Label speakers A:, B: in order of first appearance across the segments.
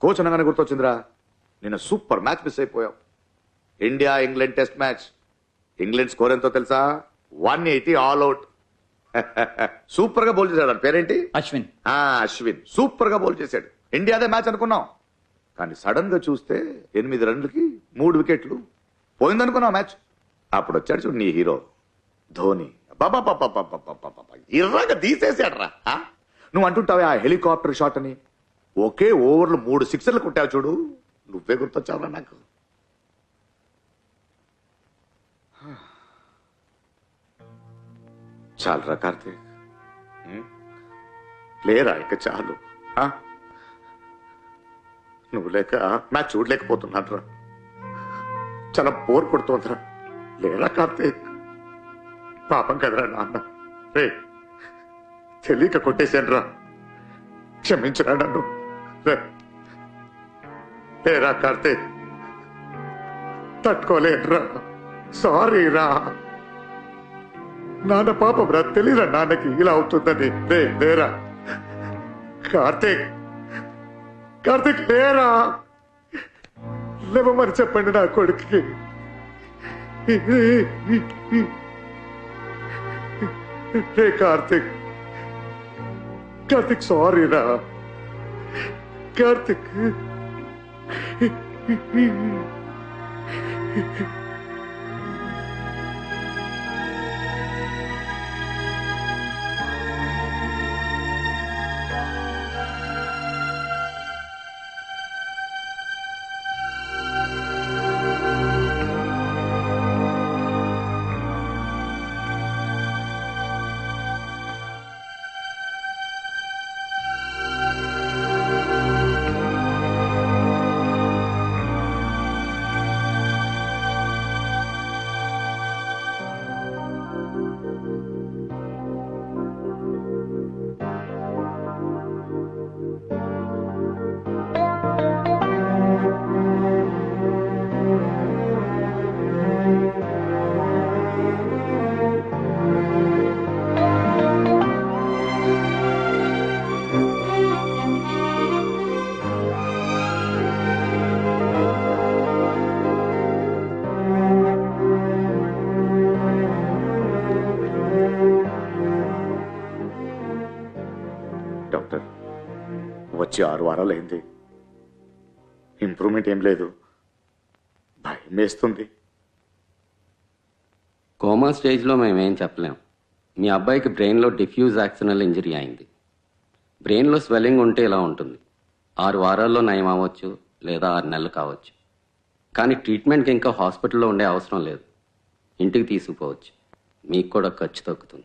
A: Coach అనగానే గుర్తొచ్చిందిరా. నిన్న సూపర్ మ్యాచ్ మిస్ అయిపోయావు India England test match. England score ఎంతో తెలుసా? One eighty all out. సూపర్గా బౌల్ చేశాడు పేరేంటి?
B: అశ్విన్.
A: ఆ అశ్విన్. సూపర్గా బౌల్ చేశాడు. ఇండియాదే మ్యాచ్ అనుకున్నాం. కానీ సడన్గా చూస్తే ఎనిమిది రన్లకి మూడు వికెట్లు. పోయిందనుకున్నావు మ్యాచ్. అప్పుడు వచ్చాడు చూడు నీ హీరో. ధోని. బాబా ఇర్రగా తీసేసాడు రా నువ్వు అంటుంటావే ఆ హెలికాప్టర్ షాట్ అని ఒకే ఓవర్లో మూడు సిక్సర్లు కొట్టావు చూడు. నువ్వే గుర్తొచ్చావురా నాకు. చాలురా కార్తీక్? లేరా ఇక చాలు? నువ్వు లేక మ్యాచ్ చూడలేకపోతున్నాను రా చాలా బోర్ కొడుతోందిరా. లేరా కార్తీక్? పాపం కదరా నాన్న. రే తెలియక కొట్టేశాను రా క్షమించరా నన్ను. రే. లేరా కార్తీక్ తట్టుకోలేనురా సారీ రా. నాన్న పాపం రా తెలియరా నాన్నకి? ఇలా అవుతుందని. రే లేరా. కార్తీక్. కార్తీక్ లేరా. లేవమని చెప్పండి నా కొడుకుకి. రే కార్తీక్. కార్తీక్ సారీ రా. కార్తీక్ వచ్చి ఆరు వారాలు అయింది ఇంప్రూవ్మెంట్ ఏం లేదు. భయం వేస్తుంది.
C: కోమా స్టేజ్లో మేమేం చెప్పలేం. మీ అబ్బాయికి బ్రెయిన్లో డిఫ్యూజ్ యాక్సినల్ ఇంజరీ అయింది. బ్రెయిన్లో స్వెల్లింగ్ ఉంటే ఇలా ఉంటుంది. ఆరు వారాల్లో నయం అవ్వచ్చు లేదా ఆరు నెలలు కావచ్చు. కానీ ట్రీట్మెంట్కి ఇంకా హాస్పిటల్లో ఉండే అవసరం లేదు. ఇంటికి తీసుకుపోవచ్చు. మీకు కూడా ఖర్చు తగ్గుతుంది.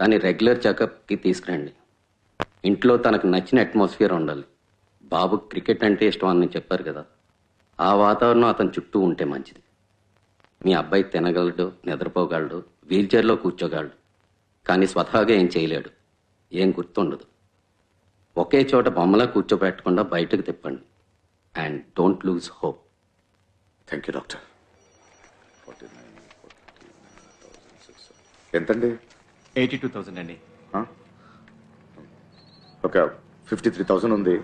C: కానీ రెగ్యులర్ చెకప్కి తీసుకురండి. ఇంట్లో తనకు నచ్చిన అట్మాస్ఫియర్ ఉండాలి. బాబు క్రికెట్ అంటే ఇష్టం అని చెప్పారు కదా. ఆ వాతావరణం అతని చుట్టూ ఉంటే మంచిది. మీ అబ్బాయి తినగలడు నిద్రపోగలడు వీల్చైర్లో కూర్చోగలడు కానీ స్వతహాగా ఏం చేయలేడు. ఏం గుర్తుండదు. ఒకే చోట బొమ్మలా కూర్చోబెట్టకుండా బయటకు తిప్పండి. And don't lose hope.
A: Thank you doctor ఎంతండి?
B: ఎయిటీ టూ థౌసండ్ అండి?
A: ఒక ఫిఫ్టీ త్రీ థౌసండ్ ఉంది.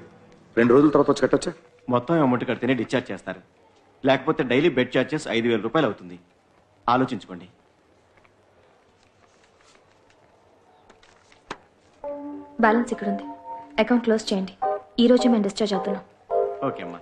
A: రెండు రోజుల తర్వాత వచ్చి కట్టొచ్చా?
B: మొత్తం అమౌంట్ కడితేనే డిశ్చార్జ్ చేస్తారు. లేకపోతే డైలీ బెడ్ ఛార్జెస్ ఐదు వేల రూపాయలు అవుతుంది. ఆలోచించుకోండి.
D: బ్యాలెన్స్ ఇక్కడ ఉంది అకౌంట్ క్లోజ్ చేయండి. ఈ రోజు మేము డిశ్చార్జ్ అవుతున్నాం.
B: ఓకే అమ్మా.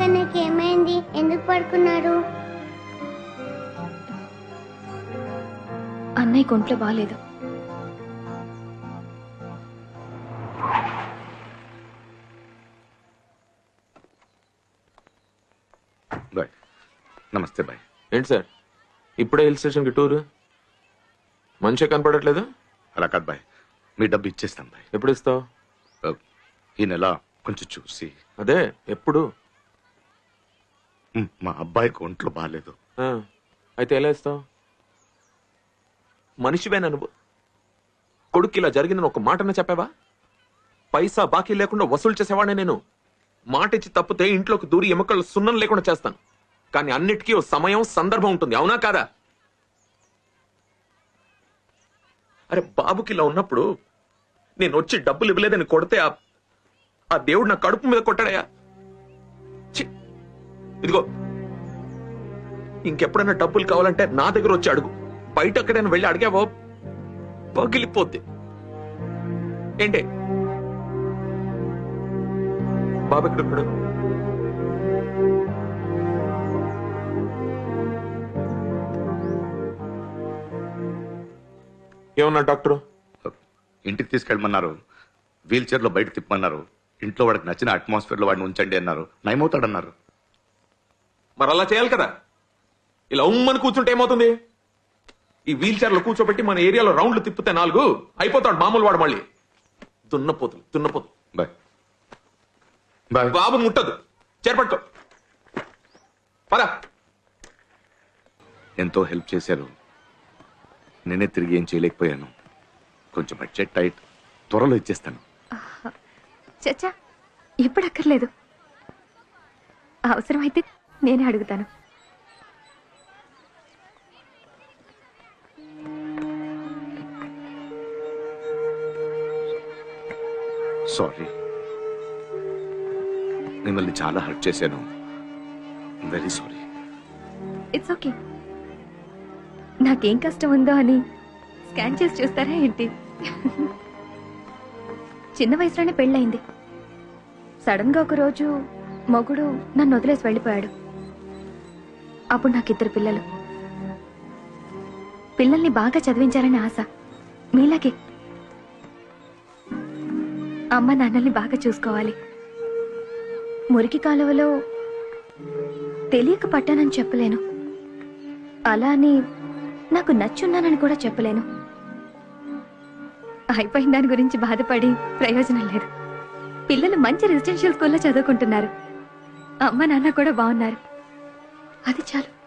E: ఏమైంది ఎందుకు పడుకున్నాడు
D: అన్నయ్య ఒంట్లో బాగాలేదు
A: బాయ్. నమస్తే బాయ్.
F: ఏంటి సార్? ఇప్పుడే హిల్ స్టేషన్కి టూర్? మంచిగా కనపడట్లేదు?
A: అలా కాదు బాయ్. మీ డబ్బు ఇచ్చేస్తాను బాయ్.
F: ఎప్పుడు ఇస్తావు?
A: ఈ నెల కొంచెం చూసి.
F: అదే ఎప్పుడు?
A: మా అబ్బాయికి ఒంట్లో బాగాలేదు
F: ఆ, అయితే ఎలా ఇస్తావు మనిషివేనా నువ్వు? కొడుకు ఇలా జరిగిందని ఒక మాటన చెప్పావా? పైసా బాకీ లేకుండా వసూలు చేసేవాడే నేను. మాట ఇచ్చి తప్పితే ఇంట్లోకి దూరి ఎముకలు సున్నం లేకుండా చేస్తాను. కానీ అన్నిటికీ ఓ సమయం సందర్భం ఉంటుంది. అవునా కాదా? అరే బాబుకి ఇలా ఉన్నప్పుడు నేను వచ్చి డబ్బులు ఇవ్వలేదని కొడితే ఆ ఆ దేవుడు నా కడుపు మీద కొట్టాడయా ఛీ! ఇదిగో ఇంకెప్పుడైనా డబ్బులు కావాలంటే నా దగ్గర వచ్చి అడుగు. బయట ఎక్కడైనా వెళ్ళి అడిగావో? పగిలిపోద్ది. ఏంటి? బాబు ఎక్కడ ఉన్నాడు? ఏమన్నా డాక్టరు?
A: ఇంటికి తీసుకెళ్ళమన్నారు. వీల్ చైర్లో బయట తిప్పమన్నారు. ఇంట్లో వాడికి నచ్చిన అట్మాస్ఫియర్లో వాడిని ఉంచండి అన్నారు. నయమవుతాడన్నారు.
F: మరి అలా చేయాలి కదా. ఇలా ఉమ్మని కూర్చుంటే ఏమవుతుంది? ఈ వీల్ చైర్లో కూర్చోబెట్టి మన ఏరియాలో రౌండ్లు తిప్పితే నాలుగు అయిపోతాడు మామూలు వాడు మళ్ళీ. దున్నపోతులు దున్నపోతు
A: బాయ్. బాయ్.
F: బాబు ముట్టదు. చేరపట్టుకో పద.
A: ఎంతో హెల్ప్ చేశారు. నేనే తిరిగి ఏం చేయలేకపోయాను. కొంచెం బడ్జెట్ టైట్ త్వరలో ఇచ్చేస్తాను.
D: చచ్చా ఇప్పుడు అక్కర్లేదు. అవసరమైతే నేనే అడుగుతాను.
A: సారీ మిమ్మల్ని చాలా హర్ట్ చేశాను. వెరీ సారీ
D: ఇట్స్ ఓకే నాకేం కష్టం ఉందో అని స్కాన్ చేసి చూస్తారా ఏంటి? చిన్న వయసులోనే పెళ్ళయింది. సడన్గా ఒక రోజు మొగుడు నన్ను వదిలేసి వెళ్ళిపోయాడు. అప్పుడు నాకు ఇద్దరు పిల్లలు. పిల్లల్ని బాగా చదివించాలని ఆశ. మీలాగే అమ్మ నాన్నల్ని బాగా చూసుకోవాలి. మురికి కాలువలో తెలియక పట్టానని చెప్పలేను. అలా అని నాకు నచ్చున్నానని కూడా చెప్పలేను. అయిపోయిన దాని గురించి బాధపడి ప్రయోజనం లేదు. పిల్లలు మంచి రెసిడెన్షియల్ స్కూల్లో చదువుకుంటున్నారు. అమ్మ నాన్న కూడా బాగున్నారు. అది చాలు.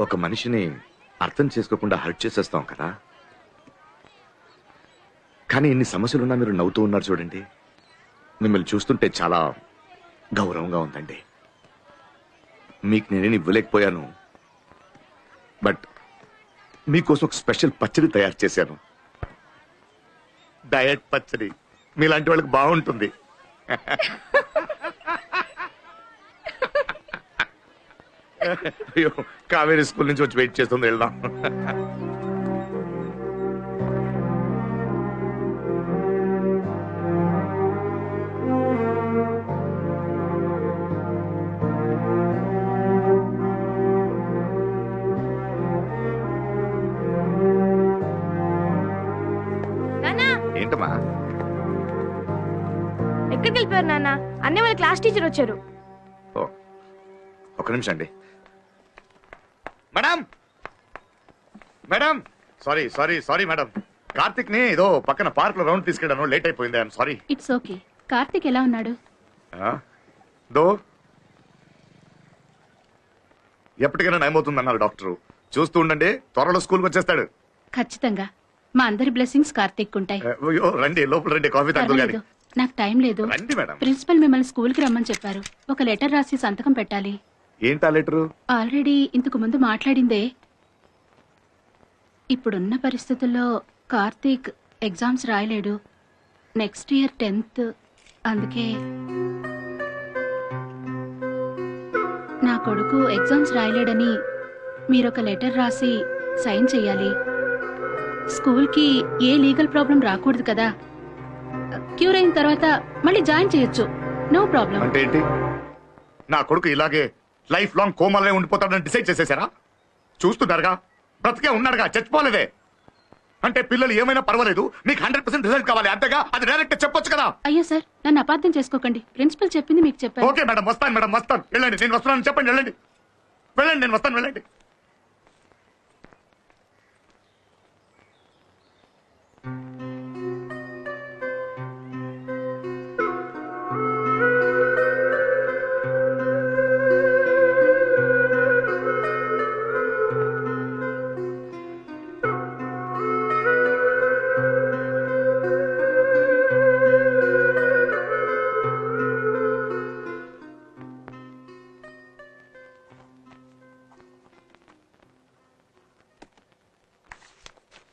A: ఒక మనిషిని అర్థం చేసుకోకుండా హర్ట్ చేసేస్తాం కదా. కానీ ఇన్ని సమస్యలున్నా మీరు నవ్వుతూ ఉన్నారు చూడండి. మిమ్మల్ని చూస్తుంటే చాలా గౌరవంగా ఉందండి. మీకు నేనేం ఇవ్వలేకపోయాను. బట్ మీకోసం ఒక స్పెషల్ పచ్చడి తయారు చేశాను. డయట్ పచ్చడి. మీలాంటి వాళ్ళకి బాగుంటుంది. అయ్యో కావేరీ స్కూల్ నుంచి వచ్చి వెయిట్ చేస్తుంది వెళ్దాం. ఏంటమ్మా?
G: ఎక్కడికి వెళ్ళిపోయారు నాన్న? అన్నీ వాళ్ళ క్లాస్ టీచర్ వచ్చారు.
A: ఓ ఒక నిమిషం అండి. Madam! Madam! Sorry sorry sorry madam. కార్తిక్ని ఏదో పక్కన పార్క్లో రౌండ్ తీసుకెళ్ళాను లేట్ అయిపోయింది I'm sorry.
H: It's okay. Karthik ఎలా ఉన్నాడు?
A: దో? ఎప్పటికైనా నయమవుతుంది అన్నారు డాక్టర్. చూస్తూ ఉండండి త్వరలో స్కూల్కి వచ్చేస్తాడు.
H: ఖచ్చితంగా. మా అందరి బ్లెస్సింగ్స్ కార్తీక్ ఉంటాయి
A: అయ్యో రండి లోపల రండి కాఫీ తాగుదు
H: పర్వాలేదు
A: గాని
H: నాకు టైం లేదు.
A: రండి మేడం.
H: ప్రిన్సిపల్ మిమ్మల్ని స్కూల్కి రమ్మని చెప్పారు. ఒక లెటర్ రాసి సంతకం పెట్టాలి.
A: ఏంటా లెటరు?
H: ఆల్రెడీ ఇంతకు ముందు మాట్లాడిందే. ఇప్పుడున్న పరిస్థితుల్లో Karthik exams రాయలేడు. Next year tenth. అందుకే నా కొడుకు ఎగ్జామ్స్ రాయలేడని మీరొక లెటర్ రాసి సైన్ చేయాలి స్కూల్కి ఏ లీగల్ ప్రాబ్లం రాకూడదు కదా. క్యూర్ అయిన తర్వాత మళ్ళీ జాయిన్ చేయొచ్చు. No problem.
A: అంటే ఏంటి? నా కొడుకు ఇలాగే లైఫ్ లాంగ్ కోమాలే ఉండిపోతాడని డిసైడ్ చేసేసారా? చూస్తున్నారుగా? బ్రతికే ఉన్నాడుగా? చచ్చిపోలేదే? అంటే పిల్లలు ఏమైనా పర్వాలేదు? మీకు హండ్రెడ్ పర్సెంట్ రిజల్ట్ కావాలి. అంతేగా? అది డైరెక్ట్ చెప్పొచ్చు కదా?
H: అయ్యో సార్ నన్ను అపార్థం చేసుకోకండి. ప్రిన్సిపల్ చెప్పింది మీకు చెప్పాను.
A: ఓకే మేడం వస్తాను మేడం వస్తాను. వెళ్ళండి నేను వస్తున్నాను. చెప్పండి వెళ్ళండి. వెళ్ళండి నేను వస్తాను వెళ్ళండి.